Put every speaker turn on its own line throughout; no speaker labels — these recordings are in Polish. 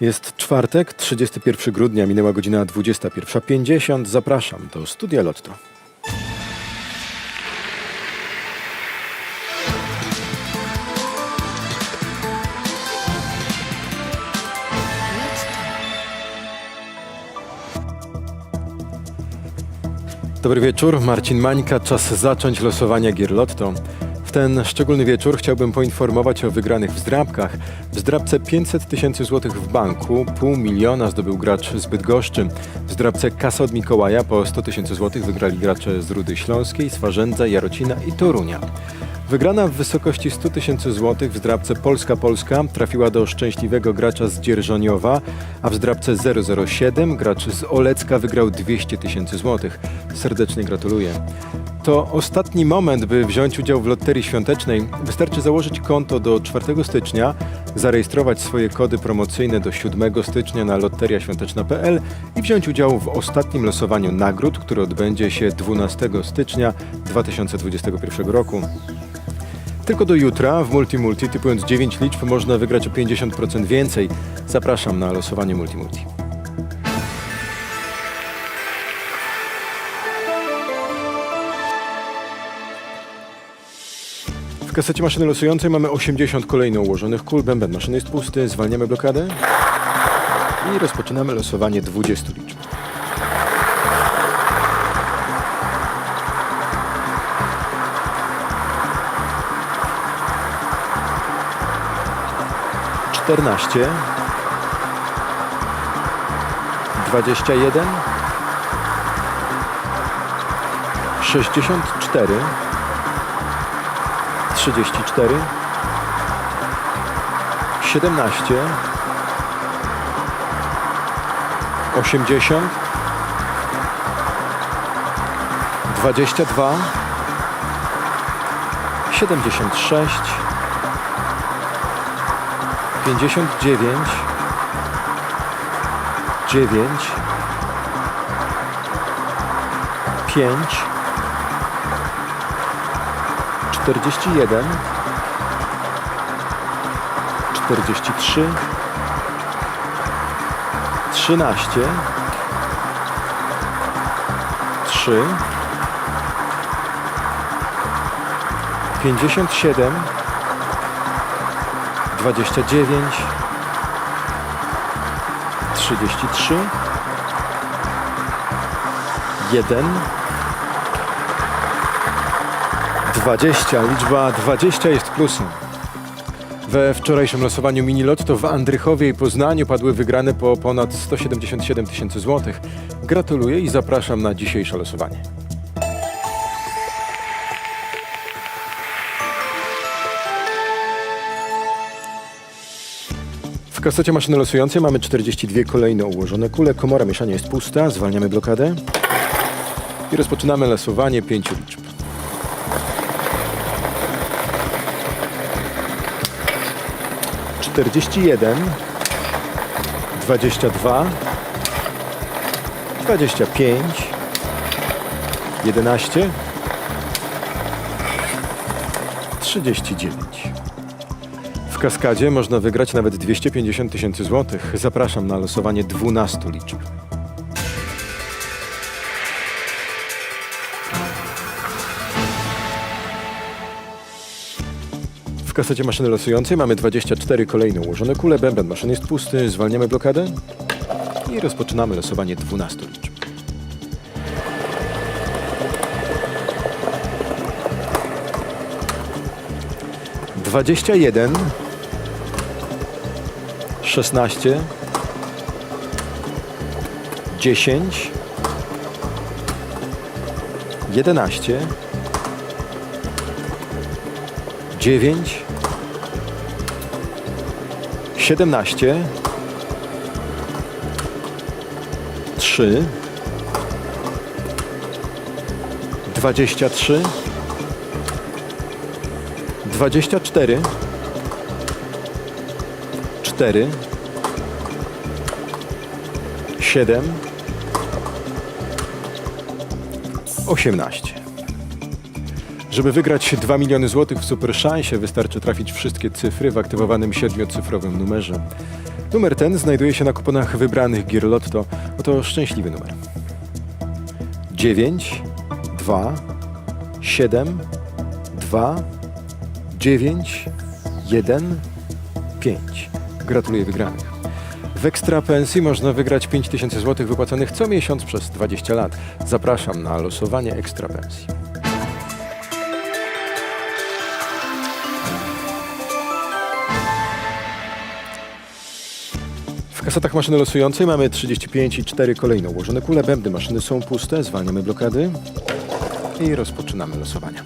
Jest czwartek, 31 grudnia, minęła godzina 21.50. Zapraszam do Studia Lotto. Dobry wieczór, Marcin Mańka. Czas zacząć losowania gier Lotto. Ten szczególny wieczór chciałbym poinformować o wygranych w zdrabkach. W zdrabce 500 tysięcy złotych w banku, pół miliona zdobył gracz z Bydgoszczy. W zdrabce kasa od Mikołaja po 100 tysięcy złotych wygrali gracze z Rudy Śląskiej, Swarzędza, Jarocina i Torunia. Wygrana w wysokości 100 tysięcy złotych w zdrabce Polska-Polska trafiła do szczęśliwego gracza z Dzierżoniowa, a w zdrabce 007 gracz z Olecka wygrał 200 tysięcy złotych. Serdecznie gratuluję. To ostatni moment, by wziąć udział w Loterii Świątecznej. Wystarczy założyć konto do 4 stycznia, zarejestrować swoje kody promocyjne do 7 stycznia na loteriaświąteczna.pl i wziąć udział w ostatnim losowaniu nagród, które odbędzie się 12 stycznia 2021 roku. Tylko do jutra w Multimulti typując 9 liczb można wygrać o 50% więcej. Zapraszam na losowanie Multimulti. W kasecie maszyny losującej mamy 80 kolejno ułożonych kul. Bęben maszyny jest pusty. Zwalniamy blokadę i rozpoczynamy losowanie 20 liczb. Czternaście, dwadzieścia jeden, sześćdziesiąt cztery, trzydzieści cztery, siedemnaście, osiemdziesiąt, dwadzieścia dwa, siedemdziesiąt sześć, 41 43 13 3 57 29 33 1 20. Liczba 20 jest plusem. We wczorajszym losowaniu mini lotto w Andrychowie i Poznaniu padły wygrane po ponad 177 tysięcy złotych. Gratuluję i zapraszam na dzisiejsze losowanie. W kasecie maszyny losującej mamy 42 kolejne ułożone kule. Komora mieszania jest pusta. Zwalniamy blokadę. I rozpoczynamy losowanie pięciu liczb. Czterdzieści jeden, dwadzieścia dwa, dwadzieścia pięć, jedenaście, trzydzieści dziewięć. W kaskadzie można wygrać nawet 250 tysięcy złotych. Zapraszam na losowanie 12 liczb. Kasecie maszyny losującej mamy 24 kolejne ułożone kule. Bęben maszyny jest pusty. Zwalniamy blokadę i rozpoczynamy losowanie 12 liczb. Dwadzieścia jeden, szesnaście, dziesięć, jedenaście, dziewięć, siedemnaście, trzy, dwadzieścia trzy, dwadzieścia cztery, cztery, siedem, osiemnaście. Żeby wygrać 2 miliony złotych w Super Szansie wystarczy trafić wszystkie cyfry w aktywowanym siedmiocyfrowym numerze. Numer ten znajduje się na kuponach wybranych gier Lotto. Oto szczęśliwy numer. 9, 2, 7, 2, 9, 1, 5. Gratuluję wygranych. W Ekstra Pensji można wygrać 5000 zł wypłacanych co miesiąc przez 20 lat. Zapraszam na losowanie Ekstra Pensji. Kasetach maszyny losującej mamy 35 i 4 kolejne ułożone kule. Bębny maszyny są puste, zwalniamy blokady i rozpoczynamy losowanie.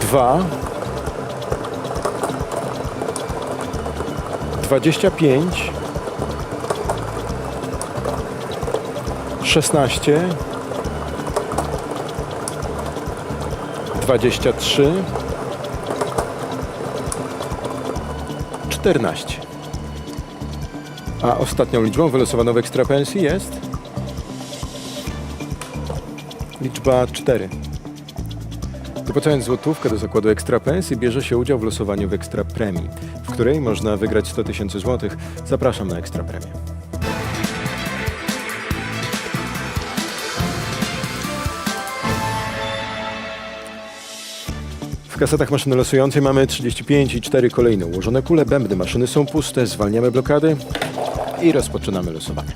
Dwa. Dwadzieścia pięć. Szesnaście. Dwadzieścia trzy. Czternaście. A ostatnią liczbą wylosowaną w ekstrapensji jest liczba 4. Dopłacając złotówkę do zakładu Ekstra Pensji bierze się udział w losowaniu w Ekstra Premii, w której można wygrać 100 tysięcy złotych. Zapraszam na Ekstra W kasetach maszyny losującej mamy 35 i 4 kolejne ułożone kule. Bębny maszyny są puste, zwalniamy blokady i rozpoczynamy losowanie.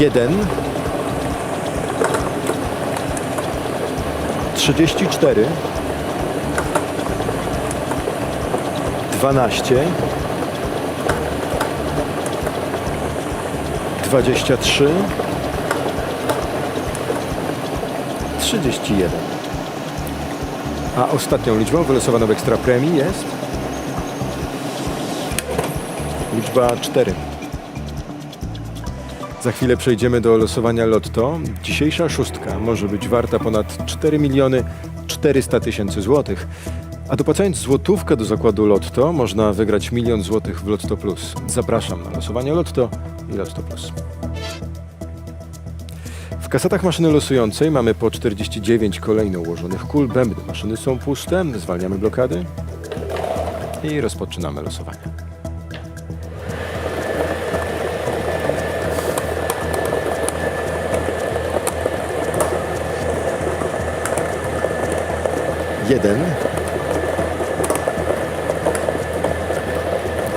jeden, trzydzieści cztery, dwanaście, dwadzieścia trzy, trzydzieści jeden. A ostatnią liczbą wylosowaną w ekstra premii jest liczba 4. Za chwilę przejdziemy do losowania lotto. Dzisiejsza szóstka może być warta ponad 4 miliony 400 tysięcy złotych. A dopłacając złotówkę do zakładu lotto można wygrać milion złotych w Lotto Plus. Zapraszam na losowanie lotto i Lotto Plus. W kasetach maszyny losującej mamy po 49 kolejno ułożonych kul. Bębny maszyny są puste, zwalniamy blokady i rozpoczynamy losowanie. jeden,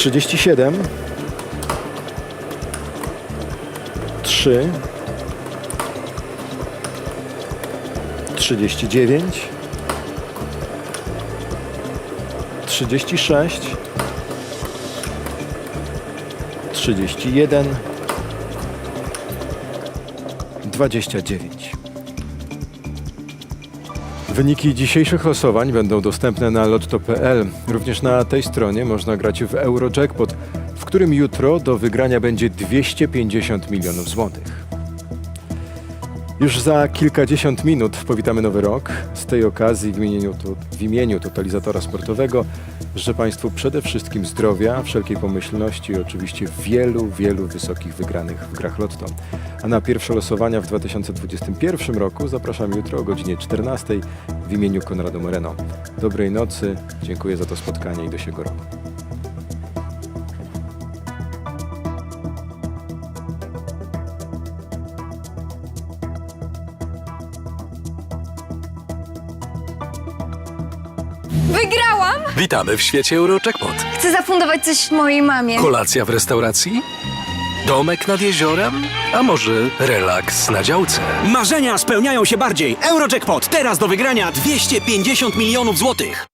37 3 39 36 31 29 Wyniki dzisiejszych losowań będą dostępne na lotto.pl. Również na tej stronie można grać w Eurojackpot, w którym jutro do wygrania będzie 250 milionów złotych. Już za kilkadziesiąt minut powitamy nowy rok. Z tej okazji w imieniu, w imieniu totalizatora sportowego życzę Państwu przede wszystkim zdrowia, wszelkiej pomyślności i oczywiście wielu, wielu wysokich wygranych w grach Lotto. A na pierwsze losowania w 2021 roku zapraszam jutro o godzinie 14 w imieniu Konrada Moreno. Dobrej nocy, dziękuję za to spotkanie i do siego roku.
Wygrałam!
Witamy w świecie Eurojackpot.
Chcę zafundować coś mojej mamie.
Kolacja w restauracji? Domek nad jeziorem? A może relaks na działce?
Marzenia spełniają się bardziej. Eurojackpot teraz do wygrania 250 milionów złotych.